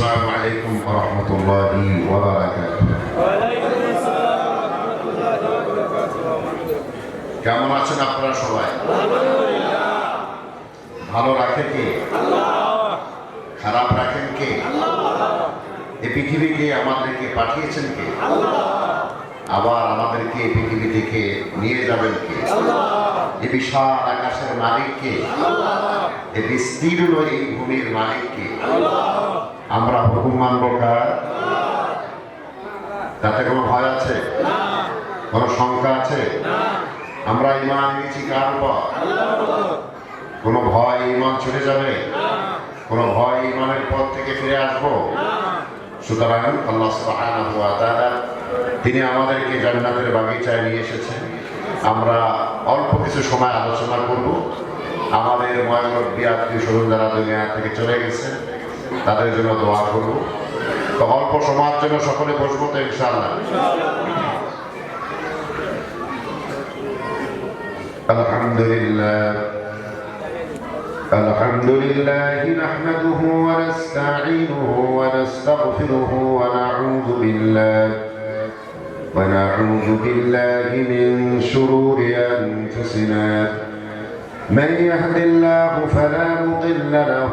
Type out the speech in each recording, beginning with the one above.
السلام عليكم ورحمة الله وبركاته কেমন আছেন আপনারা সবাই ভালো রাখে কে খারাপ রাখেন কে এই পৃথিবীকে আমাদেরকে পাঠিয়েছেন কে আবার আমাদেরকে এই পৃথিবী থেকে নিয়ে যাবেন কে এই বিশাল আকাশের মালিক কে এই বিস্তীর্ণ এই ভূমির মালিক কে আমরা হুকুম মানব তাতে কোনো ভয় আছে? কোনো শঙ্কা আছে? আমরা ইমান এনেছি কার উপর? কোনো ভয় ইমান চলে যাবে? কোনো ভয় ইমানের পথ থেকে ফিরে আসব? সুতরাং আল্লাহ সুবহানাহু ওয়া তাআলা তিনি আমাদেরকে জান্নাতের বাগিচায় নিয়ে এসেছেন। আমরা অল্প কিছু সময় আলোচনা করব। আমাদের ময়মরব্বী আত্মীয় স্বজন যারা দুনিয়া থেকে চলে গেছে তাদের জন্য দোয়া করব তো অল্প সময়ের জন্য সকলে বসবো তো ইনশাআল্লাহ الحمد لله الحمد لله نحمده ونستعينه ونستغفره ونعوذ بالله ونعوذ بالله من شرور أنفسنا من يهد الله فلا مضل له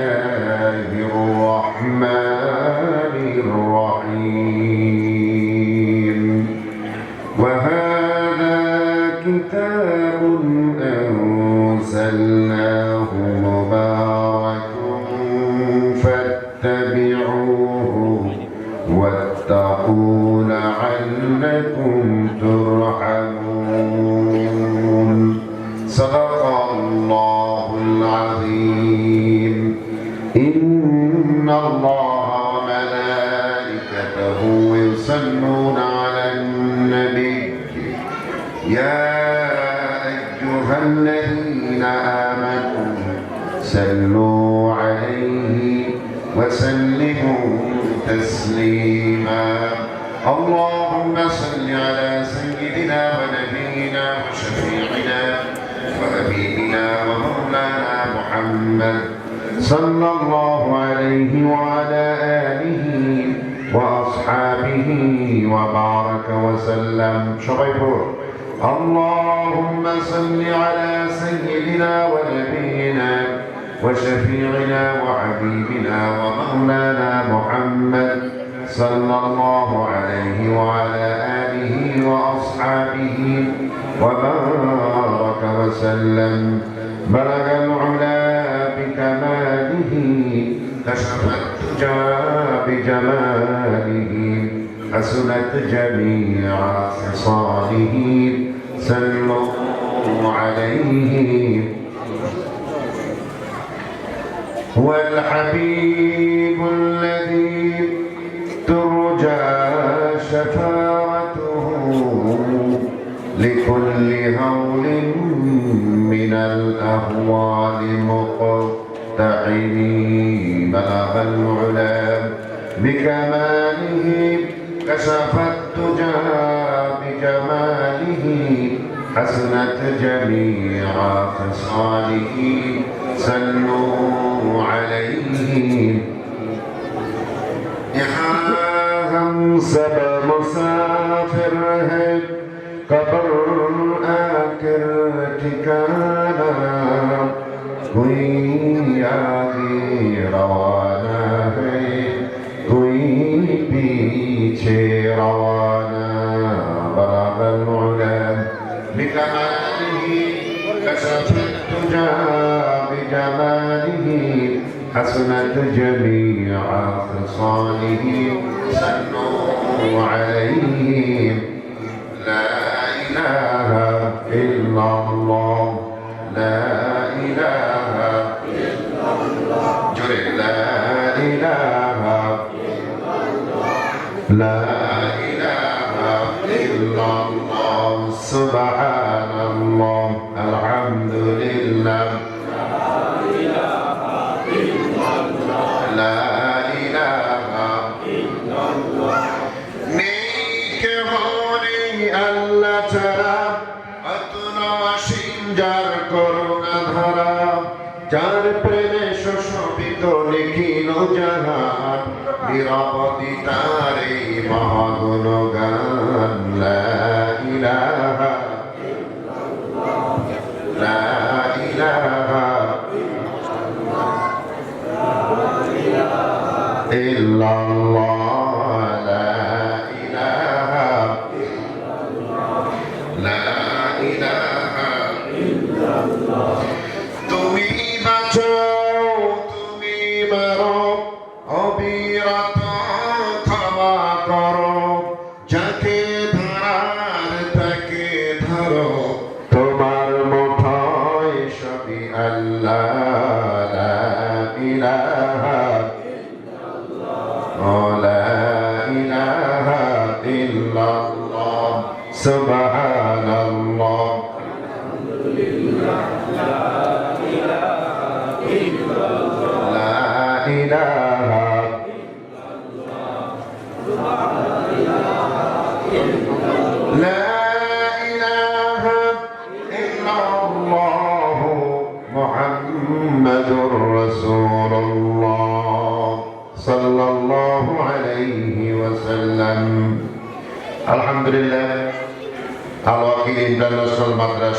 واتقوا لعلكم ترحمون. صدق وحبيبنا ومولانا محمد صلى الله عليه وعلى آله وأصحابه وبارك وسلم. شغيبور اللهم صل على سيدنا ونبينا وشفيعنا وحبيبنا ومولانا محمد صلى الله عليه وعلى آله وأصحابه وبارك وسلم. بلغ العلا بكماله كشف الدجى بجماله حسنت جميع خصاله. سلوا عليه. هو الحبيب الذي ترجى شفاعته لكل هول من الأهوال مقتعنين بلغ العلا بكماله كشفت تجاه بجماله حسنت جميع خصاله. سلوا عليه. يا سبب مسافر هب قبر بكماله كشف الدجى بجماله حسنت جميع خصاله سنوا عليه. ইল্লাল্লাহ الله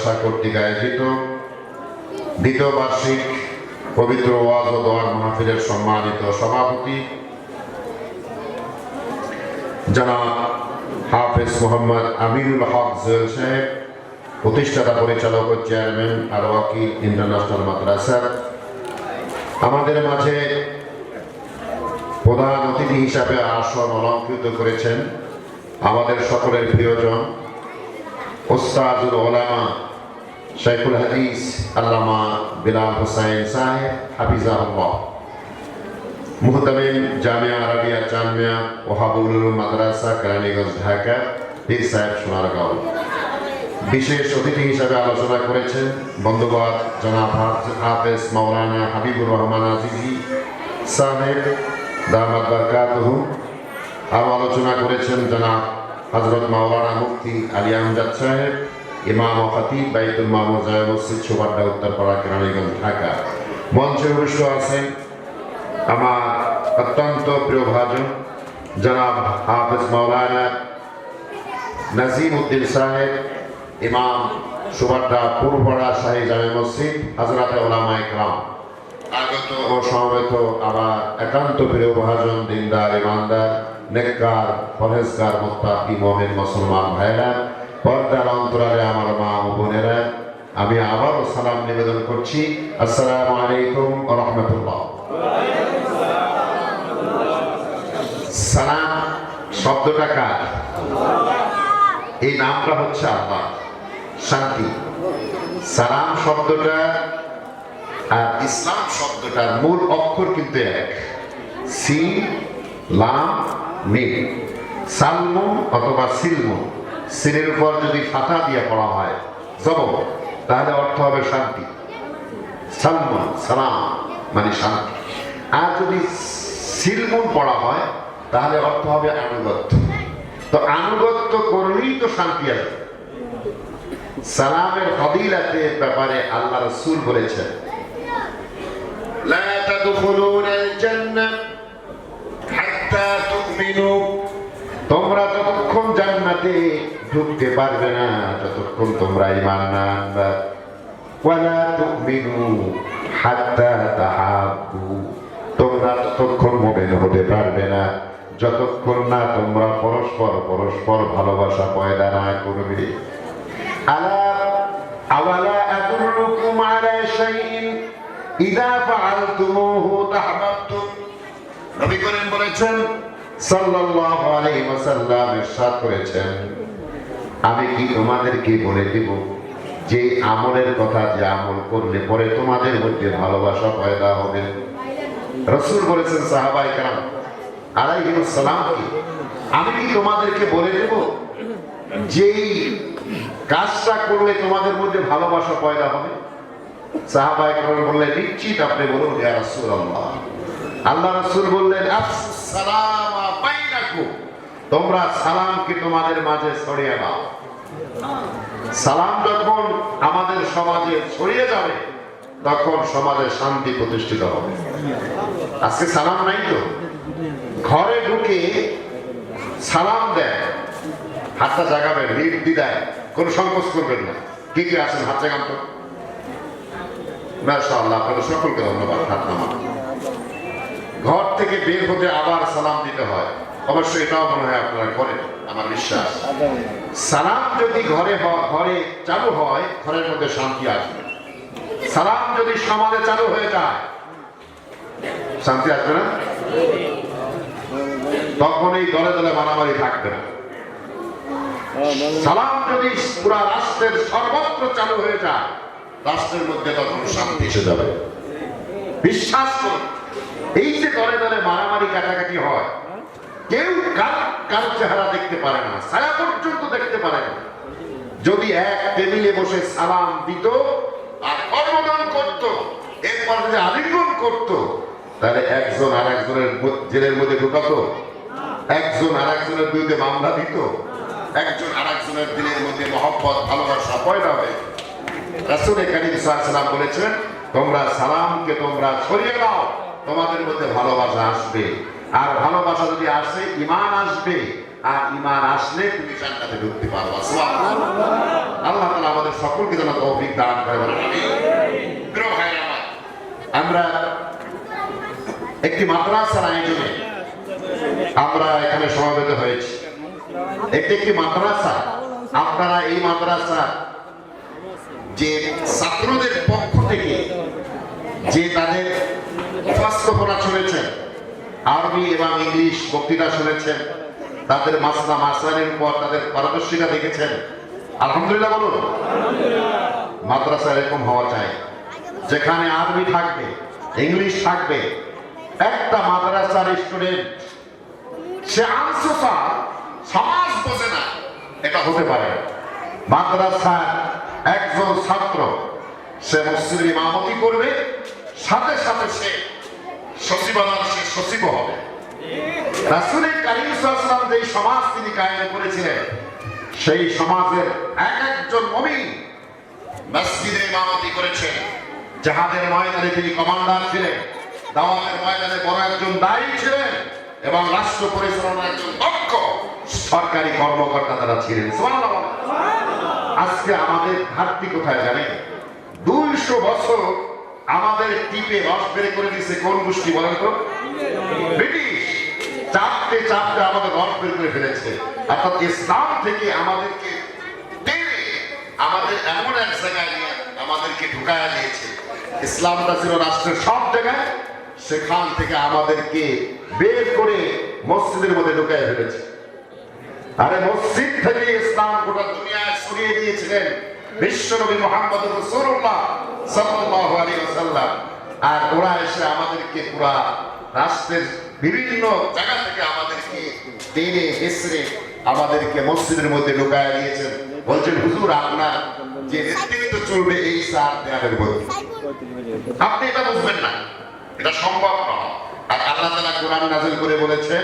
মাদ্রাসা কর্তৃক আয়োজিত দ্বিতীয় বার্ষিক পবিত্র ওয়াজ ও দোয়ার মাহফিলের সম্মানিত সভাপতি জনাব হাফেজ মোহাম্মদ আমিনুল হক জুয়েল সাহেব, প্রতিষ্ঠাতা পরিচালক ও চেয়ারম্যান আর ওয়াকিল ইন্টারন্যাশনাল মাদ্রাসা। আমাদের মাঝে প্রধান অতিথি হিসাবে আসন অলঙ্কৃত করেছেন আমাদের সকলের প্রিয়জন ওস্তাজুল ওলামা শাইখুল হাদিস আল্লামা বিলাল হোসাইন সাহেব হাফিজাহুল্লাহ মুহতামিম জামিয়া আরবিয়া জামিয়া ওহাবুল মাদ্রাসা কেরানীগঞ্জ ঢাকা পীর সাহেব সোনারগাঁও বিশেষ অতিথি হিসাবে আলোচনা করেছেন বন্ধুবাদ জনাব হাফ- হাফেজ মাওলানা হাবিবুর রহমান আজিজি সাহেব দামাদ বারকাতহু। আরও আলোচনা করেছেন জনাব হজরত মাওলানা মুফতি আলী আমজাদ সাহেব। ইমাম ও খতিব বাইতুল মামুর জায় মসজিদ সুবাড্ডা উত্তরপাড়া কেরানীগঞ্জ, ঢাকা। মঞ্চে অনুষ্ঠ আছেন আমার অত্যন্ত প্রিয় ভাজন জনাব হাফেজ মাওলানা নাজিম উদ্দিন সাহেব, ইমাম সুবাড্ডা পূর্বপাড়া শাহী জামে মসজিদ হাজরাতে ওলামা ইকরাম। আগত ও সমবেত আমার একান্ত প্রিয় ভাজন দিনদার, ইমানদার, নেককার, পরহেজগার, মোত্তাকি, মোমেন, মুসলমান ভাইরা পর্দার অন্তরালে আমার মা ও বোনেরা, আমি আবারও সালাম নিবেদন করছি। আসসালামু আলাইকুম রাহমাতুল্লাহ। সালাম শব্দটা কার? এই নামটা হচ্ছে আল্লাহ। শান্তি। সালাম শব্দটা আর ইসলাম শব্দটার মূল অক্ষর কিন্তু এক। সি, লাম, মিম। সালমুন অথবা সিলমুন সিলের উপর যদি ফাতা দিয়ে পড়া হয় জব তাহলে অর্থ হবে শান্তি সালমুন সালাম মানে শান্তি আর যদি সিলমুন পড়া হয় তাহলে অর্থ হবে আনুগত্য তো আনুগত্য করলেই তো শান্তি আসবে সালামের ফদিলাতের ব্যাপারে আল্লাহ রসুল বলেছেন لا تدخلون الجنة حتى تؤمنوا তোমরা ততক্ষণ জান্নাতে ঢুকতে পারবে না যতক্ষণ তোমরা ইমান না আনবা। ওয়ালা তুমিনু হাত্তা তাহাব্বু। তোমরা ততক্ষণ মোমেন হতে পারবে না। যতক্ষণ না তোমরা পরস্পর পরস্পর ভালোবাসা পয়দা না করবে। আলা, আওয়ালা আদুল্লুকুম আলা শাইইন? ইযা ফাআলতুমুহু তাহবাবতুম। নবী করিম বলেছেন সাল্লাল্লাহু আলাইহি ওয়াসাল্লাম ইরশাদ করেছেন। আমি কি তোমাদেরকে বলে দেব যে আমলের কথা, যে আমল করলে পরে তোমাদের মধ্যে ভালোবাসা পয়দা হবে? রসুল বলেছেন সাহাবাই কালাম আলাইহিস সালাম কি? আমি কি তোমাদেরকে বলে দেব যেই কাজটা করলে তোমাদের মধ্যে ভালোবাসা পয়দা হবে? সাহাবাই কালাম বললেন, নিশ্চিত আপনি বলুন, ইয়া রাসূলুল্লাহ। আল্লাহ রাসূল বললেন তোমরা সালামকে তোমাদের মাঝে ছড়িয়ে দাও। সালাম যখন আমাদের সমাজে ছড়িয়ে যাবে, তখন সমাজে শান্তি প্রতিষ্ঠিত হবে। আজকে সালাম নাই তো? ঘরে ঢুকে সালাম দেয়, হাতটা জাগাবেন লিড দেয়, কোনো সংকোচ করবেন না। কি কি আছেন? হাত জাগান তো। মাশাআল্লাহ, আপনাদের সকলকে ধন্যবাদ, হাত নামান। ঘর থেকে বের হতে আবার সালাম দিতে হয়। অবশ্যই এটাও মনে হয় আপনারা করেন, আমার বিশ্বাস। সালাম যদি ঘরে ঘরে চালু হয়, ঘরের মধ্যে শান্তি আসবে। সালাম যদি সমাজে চালু হয়ে যায়, শান্তি আসবে না? তখন এই দলে দলে মারামারি থাকবে না। সালাম যদি পুরা রাষ্ট্রের সর্বত্র চালু হয়ে যায়, রাষ্ট্রের মধ্যে তখন শান্তি এসে যাবে। বিশ্বাস করুন এই যে দলে দলে মারামারি কাটাকাটি হয়, কেউ কার কার চেহারা দেখতে পারে না, ছায়া পর্যন্ত দেখতে পারে না। যদি এক টেবিলে বসে সালাম দিত আর কর্মদান করত, এরপর যদি আলিঙ্গন করত, তাহলে একজন আর একজনের জেলের মধ্যে ঢুকাতো, একজন আর একজনের বিরুদ্ধে মামলা দিত, একজন আর একজনের দিলের মধ্যে মহব্বত, ভালোবাসা পয়দা হয়ে রাসূল কারীম সাল্লাল্লাহু বলেছেন, তোমরা সালামকে তোমরা ছড়িয়ে দাও। তোমাদের মধ্যে ভালোবাসা আসবে। আর ভালোবাসা যদি আসে ইমান আসবে। আর ইমান আসলে তুমি জান্নাতে ঢুকতে পারবে। আল্লাহ তাআলা আমাদের সকলকে যেন তৌফিক দান করে আমরা একটি মাদ্রাসার আয়োজনে আমরা এখানে সমাবেত হয়েছি। একটি একটি মাদ্রাসা। আপনারা এই মাদ্রাসা যে ছাত্রদের পক্ষ থেকে যে তাদের উপস্থাপনা শুনেছেন। আরবি এবং ইংলিশ বক্তৃতা শুনেছেন। তাদের মাসলা মাসলানের পর তাদের পারদর্শিতা দেখেছেন। আলহামদুলিল্লাহ বলুন। মাদ্রাসা এরকম হওয়া চাই যেখানে আরবি থাকবে ইংলিশ থাকবে একটা মাদ্রাসার স্টুডেন্ট সে সমাজ বোঝে না। এটা হতে পারে। মাদ্রাসার একজন ছাত্র সে মসজিদের ইমামতি করবে সাথে সাথে সে সচিবালয় সচিব হবে। রাসুলের কারিম সাল্লাম যে সমাজ তিনি কায়েম করেছিলেন, সেই সমাজের এক একজন মমিন মসজিদে ইমামতি করেছেন। জাহাদের ময়দানে তিনি কমান্ডার ছিলেন, দাওয়াতের ময়দানে বড় একজন দায়ী ছিলেন এবং রাষ্ট্র পরিচালনার একজন দক্ষ সরকারি কর্মকর্তা তারা ছিলেন। আজকে আমাদের ঘাটতি কোথায় জানেন? দুইশো বছর আমাদের টিপে রস বের করে দিয়েছে কোন গোষ্ঠী বলেন তো? ব্রিটিশ। চাপতে চাপতে আমাদের রস বের করে ফেলেছে। অর্থাৎ ইসলাম থেকে আমাদেরকে আমাদের এমন এক জায়গায় নিয়ে আমাদেরকে ঢুকায়া দিয়েছে। ইসলামটা ছিল রাষ্ট্রের সব জায়গায়, সেখান থেকে আমাদেরকে বের করে মসজিদের মধ্যে ঢুকায় ফেলেছে। আরে মসজিদ থেকে ইসলাম গোটা দুনিয়ায় ছড়িয়ে দিয়েছিলেন। বিশ্বনবী মোহাম্মদ রাসূলুল্লাহ। সাল্লাল্লাহু আলাইহি ওয়াসাল্লাম। আর ওরা এসে আমাদেরকে পুরা রাষ্ট্রের বিভিন্ন জায়গা থেকে আমাদেরকে টেনে, হেসড়ে আমাদেরকে মসজিদের মধ্যে ঢুকায় দিয়েছেন। বলছেন, হুজুর, আপনার যে নেতৃত্ব চলবে, এই চার দেয়ালের মধ্যে। আপনি এটা বুঝবেন না। এটা সম্ভব নয়। আর আল্লাহ তাআলা কোরআন নাযিল করে বলেছেন,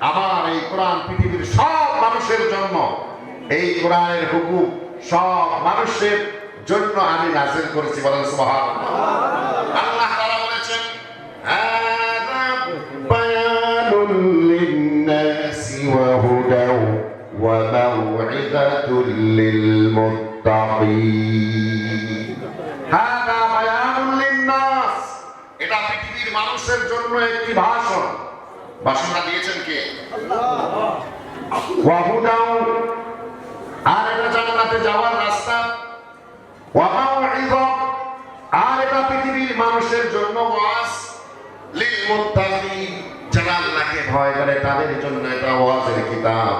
আমার এই কোরআন পৃথিবীর সব মানুষের জন্য, এই কোরআনের হুকুম সব মানুষের জন্য আমি নাযিল করেছি বলেন সুবহানাল্লাহ। আল্লাহ তাআলা বলেছেন বায়ানুল লিন-নাসি ওয়া হুদাও ওয়া মাউইযাতুল লিল-মুত্তাকিন। বায়ানুল লিন-নাস মানুষের জন্য একটি ভাষণ। ভাষণটা দিয়েছেন কে? আর এটা জান্নাতে যাওয়ার রাস্তা আর এটা পৃথিবীর মানুষের জন্য লিল যারা আল্লাহকে ভয় করে, তাদের জন্য এটা কিতাব।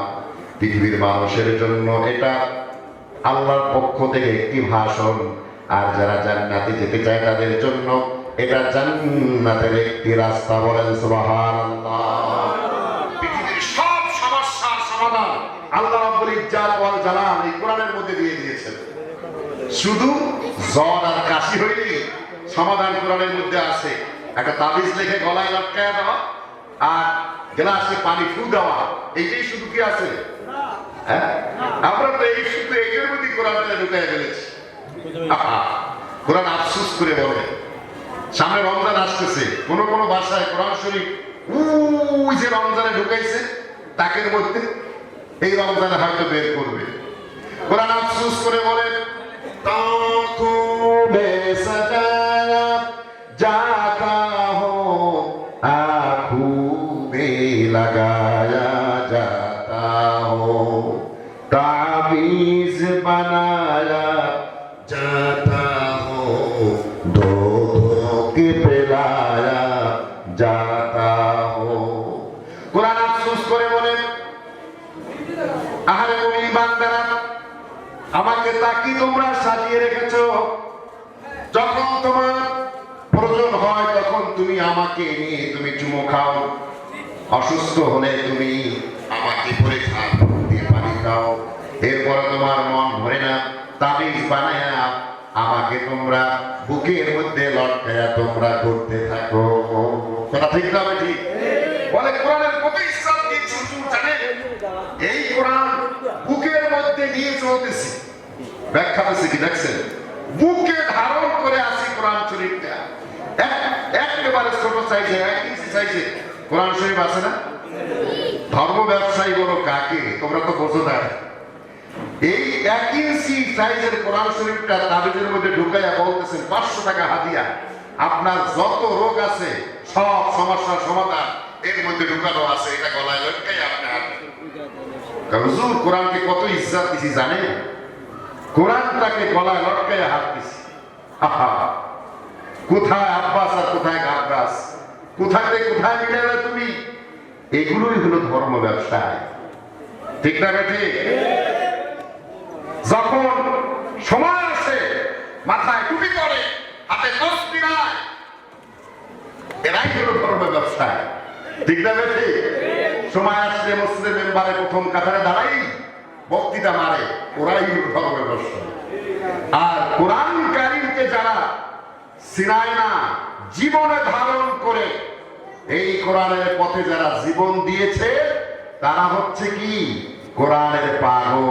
পৃথিবীর মানুষের জন্য এটা আল্লাহর পক্ষ থেকে একটি ভাষণ। আর যারা জান্নাতে যেতে চায়, তাদের জন্য এটা জান্নাতের একটি রাস্তা বলেন সুবহানাল্লাহ। পৃথিবীর সব সমস্যার সমাধান আল্লাহ রাব্বুল ইজ্জাত ওয়াল জালাল এই কোরআনের মধ্যে দিয়ে দিয়েছেন শুধু জ্বর আর কাশি হইলে সমাধান কোরআনের মধ্যে আছে। একটা তাবিজ লিখে গলায় লটকায় দেওয়া আর গ্লাসে পানি ফু দেওয়া। এইটাই শুধু কি আছে? হ্যাঁ? আমরা তো এই শুধু এইটার মধ্যে কোরআনটা ঢুকাই ফেলেছি। কোরআন আফসোস করে বলে। সামনে রমজান আসতেছে। কোন কোন ভাষায় কোরআন শরীফ ওই যে রমজানে ঢুকাইছে, তাকের মধ্যে এই রমজানে হয়তো বের করবে। কোরআন আফসোস করে বলে आंखों में सजाया जा আমাকে তাকি তোমরা সাজিয়ে রেখেছো। যখন তোমার প্রয়োজন হয়, তখন তুমি আমাকে নিয়ে তুমি চুমো খাও। অসুস্থ হলে তুমি আমাকে খাও দিয়ে পানি খাও। এরপরে তোমার মন ভরে না, তাবিজ বানায় না আমাকে তোমরা বুকের মধ্যে লটকায়া তোমরা করতে থাকো। কথা ঠিক না বলে কোরআনের ইসলাম দিয়েছি এই কোরআন নিয়ে চলতেছি। ব্যাখ্যা দিচ্ছে কি, দেখছেন? বুকে ধারণ করে আসি কোরআন শরীফটা এক- একেবারে ছোট এক ইঞ্চি কোরআন শরীফ আছে না? ধর্ম ব্যবসায়ী বলো, কাকে? তোমরা তো বোঝো না এই এক ইঞ্চি সাইজের কোরআন শরীফটা তাবিজের মধ্যে ঢুকাইয়া বলতেছেন, পাঁচশো টাকা হাদিয়া। আপনার যত রোগ আছে, সব সমস্যার সমাধান এর মধ্যে ঢুকানো আছে, এটা গলায় লটকাই আপনি হাতে হুজুর কোরআনকে কত ইজ্জত দিছি জানেন? কোরআনটাকে গলায় লটকায় হাত দিছি। আহা কোথায় আব্বাস আর কোথায় গাব্বাস থেকে কোথায় মিলালে তুমি? এগুলোই হলো ধর্ম ব্যবসায়। ঠিক না বেঠি? যখন সময় আসে, মাথায় টুপি পরে, হাতে তসবি নাই, এরাই হলো ধর্ম ব্যবসায়। ঠিক না বেঠি? সময় আসলে মসজিদের মেম্বারে প্রথম কাতারে দাঁড়াই, বক্তৃতা মারে, ওরাই ধর্মের দর্শন। আর কোরআন কারিমকে যারা সিনায় না, জীবনে ধারণ করে, এই কোরআনের পথে যারা জীবন দিয়েছে, তারা হচ্ছে কি? কোরআনের পাগল।